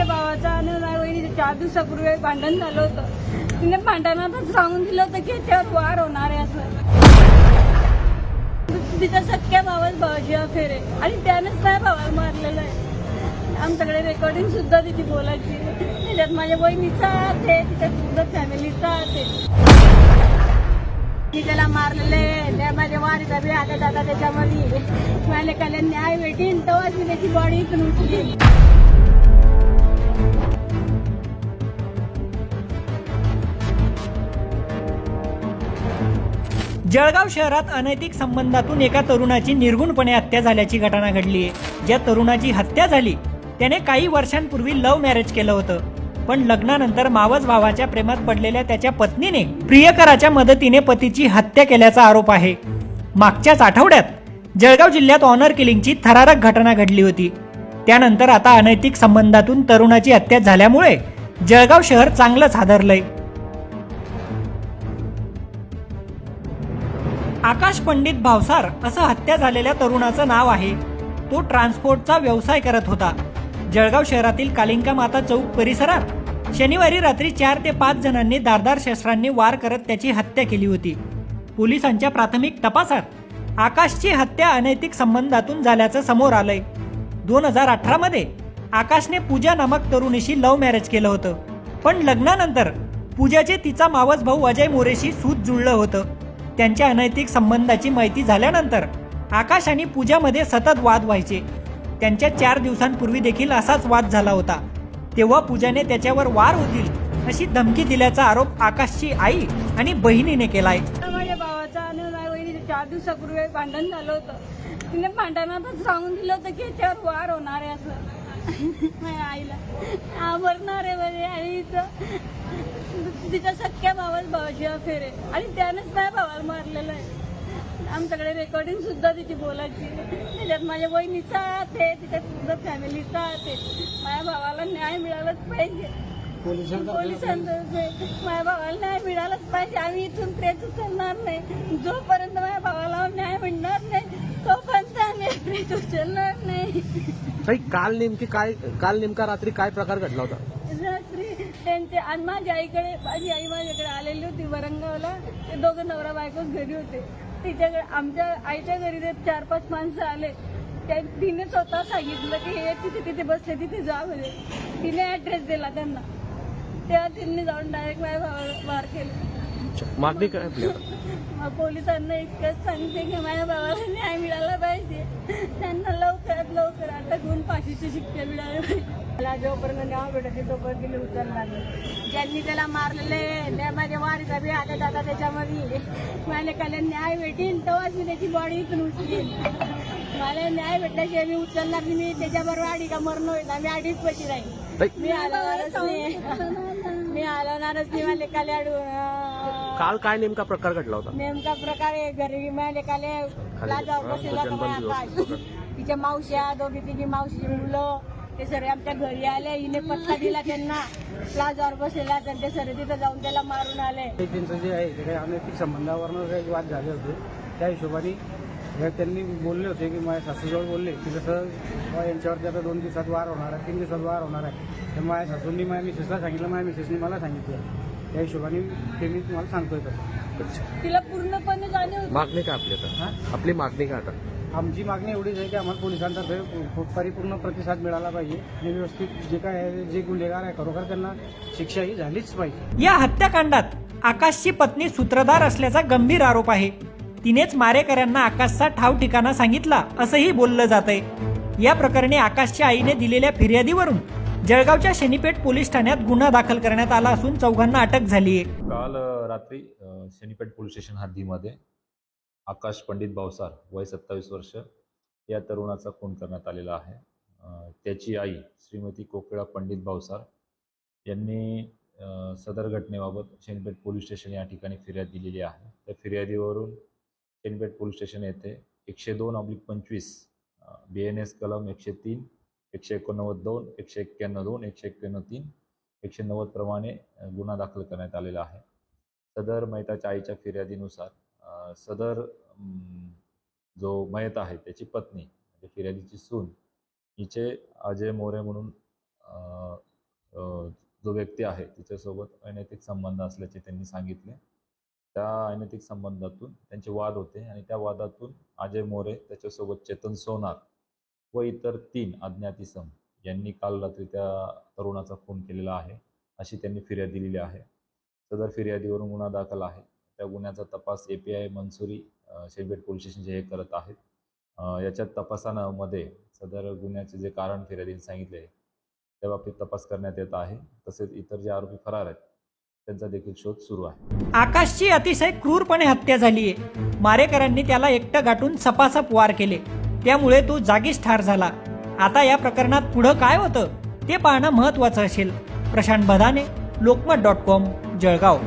माझ्या भावाचा आणि माझ्या वहिनीचं चार दिवसापूर्वी भांडण झालं होतं. तिने भांडणातच सांगून दिलं होतं की याच्यावर वार होणार आहे असं. तिच्या सख्या भावाच भावाची अफेर आहे. आणि त्यानंच त्या भावाला मारलेलं आहे. आमच्याकडे रेकॉर्डिंग सुद्धा तिची बोलायची. त्याच्यात माझ्या बहिणीचा हात आहे तिच्या पूर्ण फॅमिलीचा हात आहे. मी त्याला मारलेले त्या माझ्या वारीचा बी आता दादा त्याच्यामध्ये. माझ्या कल्याण न्याय भेटीन तेव्हाच मी त्याची बॉडी इथून उठली जळगाव शहरात अनैतिक संबंधातून एका तरुणाची निर्गुणपणे हत्या झाल्याची घटना घडली आहे ज्या तरुणाची हत्या झाली त्याने काही वर्षांपूर्वी लव्ह मॅरेज केलं होतं. पण लग्नानंतर मावस भावाच्या प्रेमात पडलेल्या त्याच्या पत्नीने प्रियकराच्या मदतीने पतीची हत्या केल्याचा आरोप आहे. मागच्याच आठवड्यात जळगाव जिल्ह्यात ऑनर किलिंगची थरारक घटना घडली होती. त्यानंतर आता अनैतिक संबंधातून तरुणाची हत्या झाल्यामुळे जळगाव शहर चांगलंच हादरलंय. आकाश पंडित भावसार असं हत्या झालेल्या तरुणाचं नाव आहे. तो ट्रान्सपोर्टचा व्यवसाय करत होता. जळगाव शहरातील कालिंका माता चौक परिसरात शनिवारी रात्री चार ते पाच जणांनी दारदार शस्त्रांनी वार करत त्याची हत्या केली होती. पोलिसांच्या प्राथमिक तपासात आकाशची हत्या अनैतिक संबंधातून झाल्याचं समोर आलंय. दोन हजार अठरामध्ये आकाशने पूजा नामक तरुणीशी लव्ह मॅरेज केलं होतं. पण लग्नानंतर पूजाचे तिचा मावस भाऊ अजय मोरेशी सूत जुळलं होतं. त्यांच्या अनैतिक संबंधाची माहिती झाल्यानंतर आकाश आणि पूजामध्ये सतत वाद व्हायचे. त्यांच्या चार दिवसांपूर्वी देखील असाच वाद झाला होता. तेव्हा पूजाने त्याच्यावर वार होतील अशी धमकी दिल्याचा आरोप आकाशची आई आणि बहिणीने केलाय. माझ्या भावाचं आणि माझ्या चार दिवसापूर्वी भांडण झालं होतं. तिने भांडणातच सांगून दिलं होतं की याच्यावर वार होणार आहे असं. माझ्या आईला. आवरणार आहे म्हणजे आणि तिच्या सख्या भावाच भावाची अफेर आहे. आणि त्यानंच त्या भावाला मारलेलं आहे. आमच्याकडे रेकॉर्डिंग सुद्धा तिची बोलायची. त्याच्यात माझ्या बहिणीचा हात आहे तिच्या पूर्ण फॅमिलीचा हात आहे. माझ्या भावाला न्याय मिळालाच पाहिजे. पोलिसांतर्फे माझ्या भावाला न्याय मिळालाच पाहिजे. आम्ही इथून प्रेत उचलणार नाही. जोपर्यंत माझ्या भावाला न्याय मिळणार नाही तोपर्यंत आम्ही प्रेत उचलणार नाही. काल नेमकी काय काल नेमका रात्री काय प्रकार घडला होता? रात्री त्यांचे आणि माझ्या आईकडे माझी आई माझ्याकडे आलेली होती वरंगावला. ते दोघं नवरा बायकोच घरी होते. तिच्याकडे आमच्या आईच्या घरी ते चार पाच माणसं आले. त्या तिने स्वतः सांगितलं की हे तिथे तिथे बसले तिथे जा म्हणजे तिने ऍड्रेस दिला त्यांना. तेव्हा तिने जाऊन डायरेक्ट माझ्या भावाला वार केले. मागणी काय पोलिसांना इतकंच सांगते की माझ्या भावाला न्याय मिळाला पाहिजे. त्यांना लवकर फाशीची शिक्षा मिळाली मला जोपर्यंत न्याय भेटते तोपर्यंत मी उचलणार नाही. ज्यांनी त्याला मारलेले त्या माझ्या वारीचा बी हातात जाता त्याच्यामध्ये. मला कल्याण न्याय भेटीन तेव्हाच मी त्याची बॉडी इथून उचलीन. मला न्याय भेटल्याशिवाय मी उचलणार नाही. मी त्याच्याबरोबर आडी का मरण होईल आम्ही आडीच पशी ताई मी हलवणारच नाही. मी हलवणारच नाही मला कल्याण काल काय नेमका प्रकार घडला होता? नेमका प्रकारे घरी मिळाले काले लाजावर बसलेला होता माझा आकाश तिच्या मावश्या दोघी तिघी मावशी मुलं ते सगळे आमच्या घरी आले. हिने पत्ता दिला त्यांना. लाजावर बसलेला तर ते सगळे तिथं जाऊन त्याला मारून आले. ते त्यांचं जे आहे ते काही अनैतिक संबंधावरनं काही वाद झाले होते. त्या हिशोबाने हे त्यांनी बोलले होते की माझ्या सासूजवळ बोलले की जसं यांच्यावरती आता दोन दिवसात वार होणार आहे तीन दिवसात वार होणार आहे. तर माझ्या सासूंनी माझ्या मिसेसला सांगितलं माझ्या मिसेसनी मला सांगितलं. त्या हिशोबाने ते मी तुम्हाला सांगतोय तसं. तिला पूर्णपणे जाणीव होती. मागणी काय आपली आता? हां? आपली मागणी काय आता? आमची मागणी एवढीच आहे की आम्हाला पोलिसांतर्फे परिपूर्ण प्रतिसाद मिळाला पाहिजे. आणि व्यवस्थित जे काय आहे जे गुन्हेगार आहे खरोखर त्यांना शिक्षा ही झालीच पाहिजे. या हत्याकांडात आकाशची पत्नी सूत्रधार असल्याचा गंभीर आरोप आहे. तिनेच मारेकऱ्यांना आकाशचा ठाव ठिकाणा सांगितला असंही बोललं जातंय. या प्रकरणी आकाशच्या आईने दिलेल्या फिर्यादीवरून जळगावच्या शनीपेठ पोलीस ठाण्यात गुन्हा दाखल करण्यात आला असून चौघांना अटक झाली आहे काल रात्री शनीपेठ पोलीस स्टेशन हद्दीमध्ये आकाश पंडित भावसार वय सत्तावीस वर्ष या तरुणाचा खून करण्यात आलेला आहे. त्याची आई श्रीमती कोकिळा पंडित भावसार यांनी सदर घटनेबाबत शेनपेठ पोलीस स्टेशन या ठिकाणी फिर्याद दिलेली आहे. त्या फिर्यादीवरून शेनपेठ पोलीस स्टेशन येथे एकशे दोन ऑब्लिक पंचवीस बी एन एस कलम एकशे तीन एकशे एकोणनव्वद दोन एकशे एक्क्याण्णव दोन एकशे एक्क्याण्णव तीन एकशे नव्वद प्रमाणे गुन्हा दाखल करण्यात आलेला आहे. सदर मेहताच्या आईच्या फिर्यादीनुसार सदर जो मयत आहे त्याची पत्नी म्हणजे फिर्यादीची सून हिचे अजय मोरे म्हणून जो व्यक्ती आहे तिच्यासोबत अनैतिक संबंध असल्याचे त्यांनी सांगितले. त्या अनैतिक संबंधातून त्यांचे वाद होते आणि त्या वादातून अजय मोरे त्याच्यासोबत चेतन सोनार व इतर तीन अज्ञात इसम यांनी काल रात्री त्या तरुणाचा खून केलेला आहे अशी त्यांनी फिर्याद दिलेली आहे. सदर फिर्यादीवरून गुन्हा दाखल आहे. त्या गुन्ह्याचा तपास ए पी आय मंसुरी अ, पोलीस स्टेशनचे हे करत आहेत. याच्या तपासामध्ये सदर गुन्ह्याचे जे कारण फिर्यादीने सांगितले त्या बाबतीत तपास करण्यात येत आहे. तसेच इतर जे आरोपी फरार आहेत त्यांचा देखील शोध सुरू आहे. आकाशची अतिशय क्रूरपणे हत्या झाली आहे. मारेकरांनी त्याला एकटं गाठून सपासप वार केले. त्यामुळे तो जागीच ठार झाला. आता या प्रकरणात पुढं काय होतं ते पाहणं महत्वाचं असेल. प्रशांत बधाने लोकमत डॉट कॉम जळगाव.